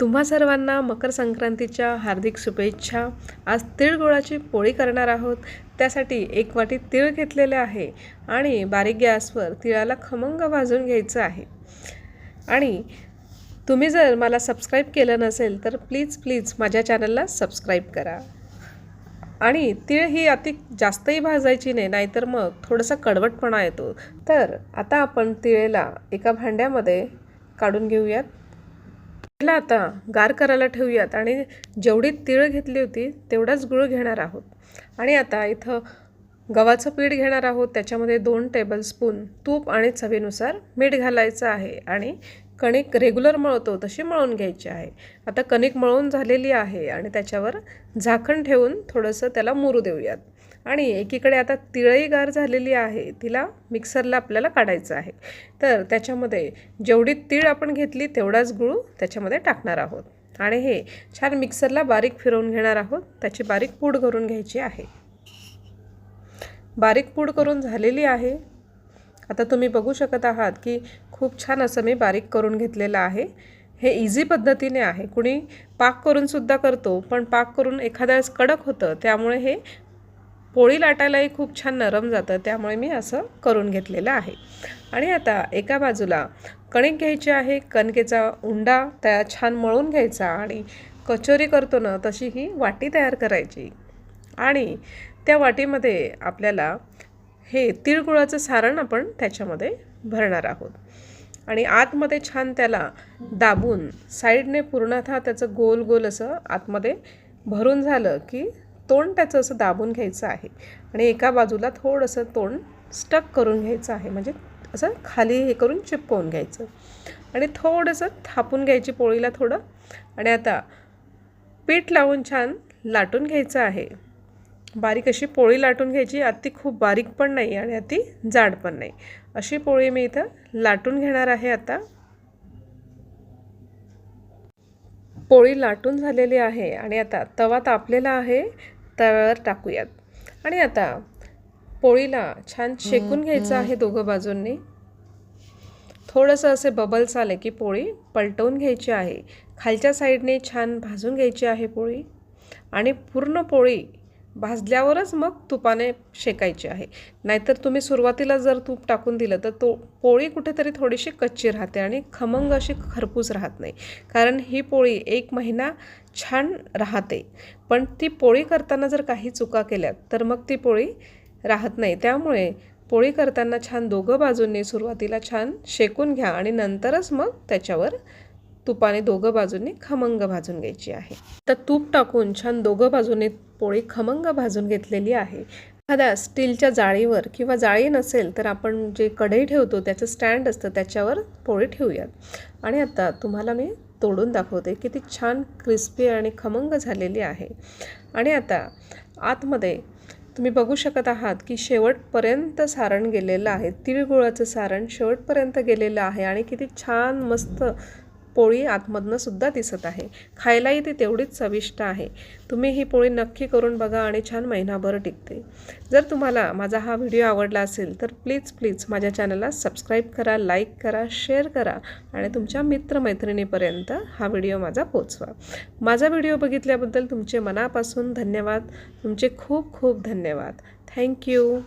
तुम्हा सर्वांना मकर संक्रांतीच्या हार्दिक शुभेच्छा. आज तिळगुळाची पोळी करणार आहोत. त्यासाठी एक वाटी तिळ घेतलेले आहे आणि बारीक गॅसवर तिळाला खमंग भाजून घ्यायचं आहे. आणि तुम्ही जर मला सबस्क्राईब केलं नसेल तर प्लीज प्लीज माझ्या चॅनलला सबस्क्राईब करा. आणि तीळ ही अति जास्तही भाजायची नाही नाहीतर मग थोडासा कडवटपणा येतो. तर आता आपण तिळेला एका भांड्यामध्ये काढून घेऊयात. तिळेला आता गार करायला ठेवूयात. आणि जेवढी तिळ घेतली होती तेवढाच गुळ घेणार आहोत. आणि आता इथं गव्हाचं पीठ घेणार आहोत. त्याच्यामध्ये दोन टेबलस्पून तूप आणि चवीनुसार मीठ घालायचं आहे. आणि कणिक रेग्युलर मळतो तशी मळून घ्यायची आहे. आता कणिक मळून झालेली आहे आणि त्याच्यावर झाकण ठेवून थोडंसं त्याला मुरू देऊयात. आणि एकीकडे आता तिळही गार झालेली आहे तिला मिक्सरला आपल्याला काढायचं आहे. तर त्याच्यामध्ये जेवढी तीळ आपण घेतली तेवढाच गुळ त्याच्यामध्ये टाकणार आहोत. आणि हे छान मिक्सरला बारीक फिरवून घेणार आहोत. त्याची बारीक पूड करून घ्यायची आहे. बारीक पूड करून झालेली आहे. आता तुम्ही बघू शकत आहात की खूप छान असं मी बारीक करून घेतलेलं आहे. हे इझी पद्धतीने आहे. कुणी पाक करूनसुद्धा करतो पण पाक करून एखाद्या वेळेस कडक होतं त्यामुळे हे पोळी लाटायलाही खूप छान नरम जातं त्यामुळे मी असं करून घेतलेलं आहे. आणि आता एका बाजूला कणिक घ्यायची आहे कणकेचा उंडा त्या छान मळून घ्यायचा आणि कचोरी करतो ना तशी ही वाटी तयार करायची. आणि त्या वाटीमध्ये आपल्याला हे तिळगुळाचं सारण आपण त्याच्यामध्ये भरणार आहोत. आणि आतमध्ये छान त्याला दाबून साईडने पूर्णतः त्याचं गोल गोल असं आतमध्ये भरून झालं की तोंड त्याचं असं दाबून घ्यायचं आहे. आणि एका बाजूला थोडंसं तोंड स्टक करून घ्यायचं आहे. म्हणजे असं खाली हे करून चिपकवून घ्यायचं. आणि थोडंसं थापून घ्यायची पोळीला थोडं. आणि आता पीठ लावून छान लाटून घ्यायचं आहे. बारीक अशी पोळी लाटून घ्यायची. अति खूप बारीक पण नाही आणि अति जाड पण नाही. अशी पोळी मी इथं लाटून घेणार आहे आता. पोळी लाटून झालेली आहे आणि आता तवा तापलेला आहे तव्यावर टाकूयात. आणि आता पोळीला छान शेकून घ्यायचं आहे दोघं बाजूंनी. थोडंसं असे बबल्स आले की पोळी पलटवून घ्यायची आहे. खालच्या साईडने छान भाजून घ्यायची आहे पोळी. आणि पूर्ण पोळी भाजल्यावरच मग तुपाने शेकायची आहे. नाहीतर तुम्ही सुरुवातीला जर तूप टाकून दिलं तर तो पोळी कुठेतरी थोडीशी कच्ची राहते आणि खमंग अशी खरपूस राहत नाही. कारण ही पोळी एक महिना छान राहते. पण ती पोळी करताना जर काही चुका केल्या तर मग ती पोळी राहत नाही. त्यामुळे पोळी करताना छान दोघं बाजूंनी सुरुवातीला छान शेकून घ्या आणि नंतरच मग त्याच्यावर तुपाने दोघं बाजूंनी खमंग भाजून घ्यायची आहे. तर तूप टाकून छान दोघं बाजूने पोळी खमंग भाजून घेतलेली आहे. एखाद्या स्टीलच्या जाळीवर किंवा जाळी नसेल तर आपण जे कढई ठेवतो त्याचं स्टँड असतं त्याच्यावर पोळी ठेवूयात. आणि आता तुम्हाला मी तोडून दाखवते किती छान क्रिस्पी आणि खमंग झालेली आहे. आणि आता आतमध्ये तुम्ही बघू शकत आहात की शेवटपर्यंत सारण गेलेलं आहे. तिळगुळाचं सारण शेवटपर्यंत गेलेलं आहे आणि किती छान मस्त पोळी आतमधनं सुद्धा दिसत आहे. खायलाही ती तेवढीच चविष्ट आहे. तुम्ही ही पोळी नक्की करून बघा आणि छान महिनाभर टिकते. जर तुम्हाला माझा हा व्हिडिओ आवडला असेल तर प्लीज प्लीज माझ्या चॅनलला सबस्क्राईब करा लाईक करा शेअर करा आणि तुमच्या मित्रमैत्रिणीपर्यंत हा व्हिडिओ माझा पोचवा. माझा व्हिडिओ बघितल्याबद्दल तुमचे मनापासून धन्यवाद. तुमचे खूप खूप धन्यवाद. थँक्यू.